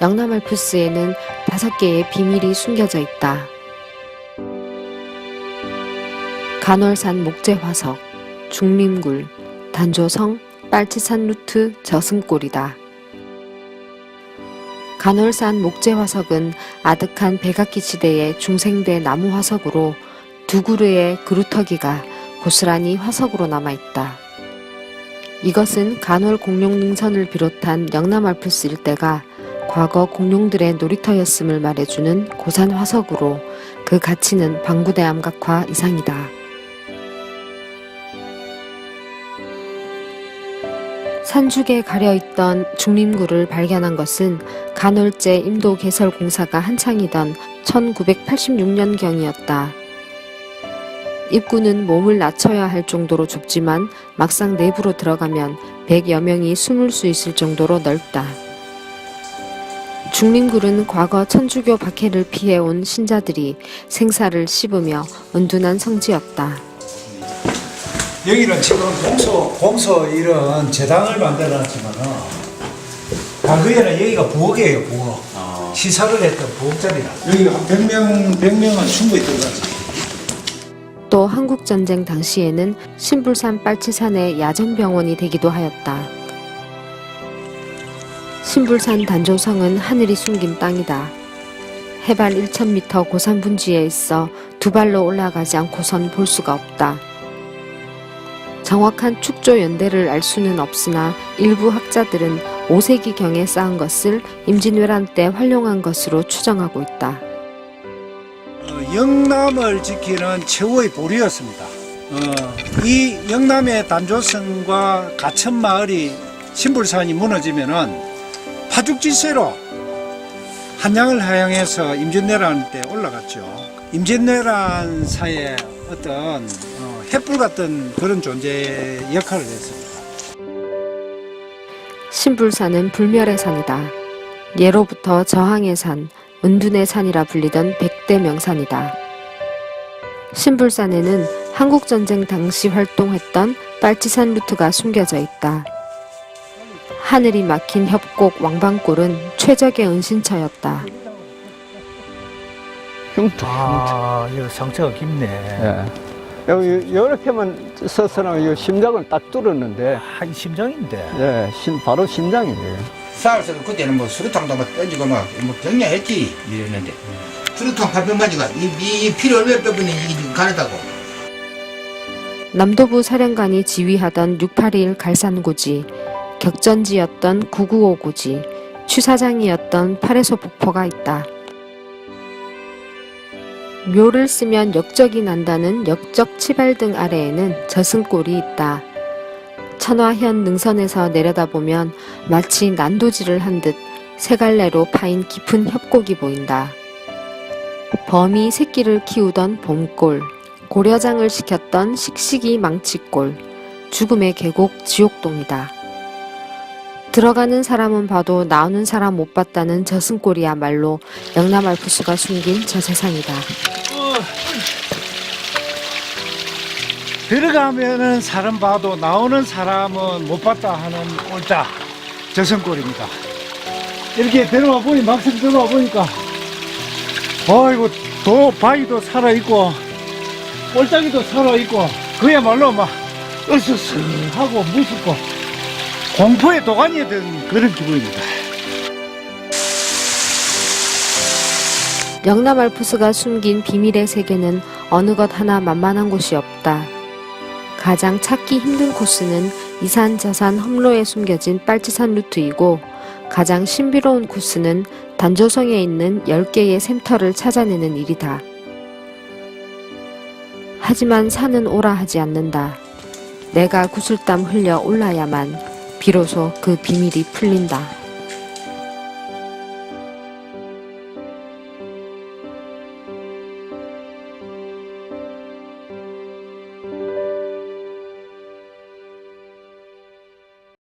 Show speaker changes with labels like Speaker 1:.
Speaker 1: 영남 알프스에는 다섯 개의 비밀이 숨겨져 있다. 간월산 목재화석, 중림굴, 단조성, 빨치산 루트, 저승골이다. 간월산 목재화석은 아득한 백악기 시대의 중생대 나무 화석으로 두 그루의 그루터기가 고스란히 화석으로 남아있다. 이것은 간월 공룡 능선을 비롯한 영남 알프스 일대가 과거 공룡들의 놀이터였음을 말해주는 고산 화석으로 그 가치는 방구대 암각화 이상이다. 산죽에 가려 있던 중림구를 발견한 것은 간월제 임도 개설 공사가 한창이던 1986년경이었다. 입구는 몸을 낮춰야 할 정도로 좁지만 막상 내부로 들어가면 100여 명이 숨을 수 있을 정도로 넓다. 중림굴은 과거 천주교 박해를 피해온 신자들이 생사를 씹으며 은둔한 성지였다.
Speaker 2: 여기는 지금 공소 공소 이런 재당을 만들어놨지만은 과거에는 여기가 부엌이에요 부엌 시사를 했던 부엌자리라 여기가 한 100명 100명은 충분히 들어가지
Speaker 1: 또 한국전쟁 당시에는 신불산 빨치산의 야전병원이 되기도 하였다. 신불산 단조성은 하늘이 숨긴 땅이다. 해발 1,000m 고산 분지에 있어 두 발로 올라가지 않고선 볼 수가 없다. 정확한 축조 연대를 알 수는 없으나 일부 학자들은 5세기경에 쌓은 것을 임진왜란 때 활용한 것으로 추정하고 있다.
Speaker 2: 어, 영남을 지키는 최후의 보리였습니다 어, 이 영남의 단조성과 가천마을이 신불산이 무너지면은 파죽지세로 한양을 하향해서 임진왜란 때 올라갔죠 임진왜란 사의 어떤 어, 횃불 같은 그런 존재 역할을 했습니다.
Speaker 1: 신불산은 불멸의 산이다. 예로부터 저항의 산, 은둔의 산이라 불리던 백대 명산이다. 신불산에는 한국전쟁 당시 활동했던 빨치산 루트가 숨겨져 있다. 하늘이 막힌 협곡 왕방골은 최적의 은신처였다.
Speaker 3: 흉터.
Speaker 4: 아, 이거 상처가 깊네.
Speaker 3: 예. 여기 이렇게만 서서는 이 심장을 딱 뚫었는데,
Speaker 4: 아, 이 심장인데.
Speaker 3: 예, 심, 바로 심장이에요.
Speaker 5: 싸울서 그때는 뭐 수류탄도 막 던지고 막뭐 경례했지 이랬는데 수류탄 발병 맞이가 이, 이 피를 얼마 빼보니 이게 지금 가능하다고
Speaker 1: 남도부 사령관이 지휘하던 681 갈산고지, 격전지였던 995고지, 취사장이었던 팔해소 폭포가 있다. 묘를 쓰면 역적이 난다는 역적 치발 등 아래에는 저승골이 있다. 천화현 능선에서 내려다보면 마치 난도질을 한 듯 세 갈래로 파인 깊은 협곡이 보인다. 범이 새끼를 키우던 봄골, 고려장을 시켰던 식식이 망치골, 죽음의 계곡 지옥동이다. 들어가는 사람은 봐도 나오는 사람 못 봤다는 저승골이야말로 영남 알프스가 숨긴 저 세상이다.
Speaker 2: 들어가면은 사람 봐도 나오는 사람은 못 봤다 하는 꼴자 저승골입니다. 이렇게 들어와 보니 막상 들어와 보니까 어이구 도 바위도 살아 있고 꼴짝이도 살아 있고 그야말로 막 으스스하고 무섭고 공포의 도가니에 든 그런 기분입니다.
Speaker 1: 영남 알프스가 숨긴 비밀의 세계는 어느 것 하나 만만한 곳이 없다. 가장 찾기 힘든 코스는 이산 저산 험로에 숨겨진 빨치산 루트이고 가장 신비로운 코스는 단조성에 있는 10개의 샘터를 찾아내는 일이다. 하지만 산은 오라 하지 않는다. 내가 구슬땀 흘려 올라야만 비로소 그 비밀이 풀린다.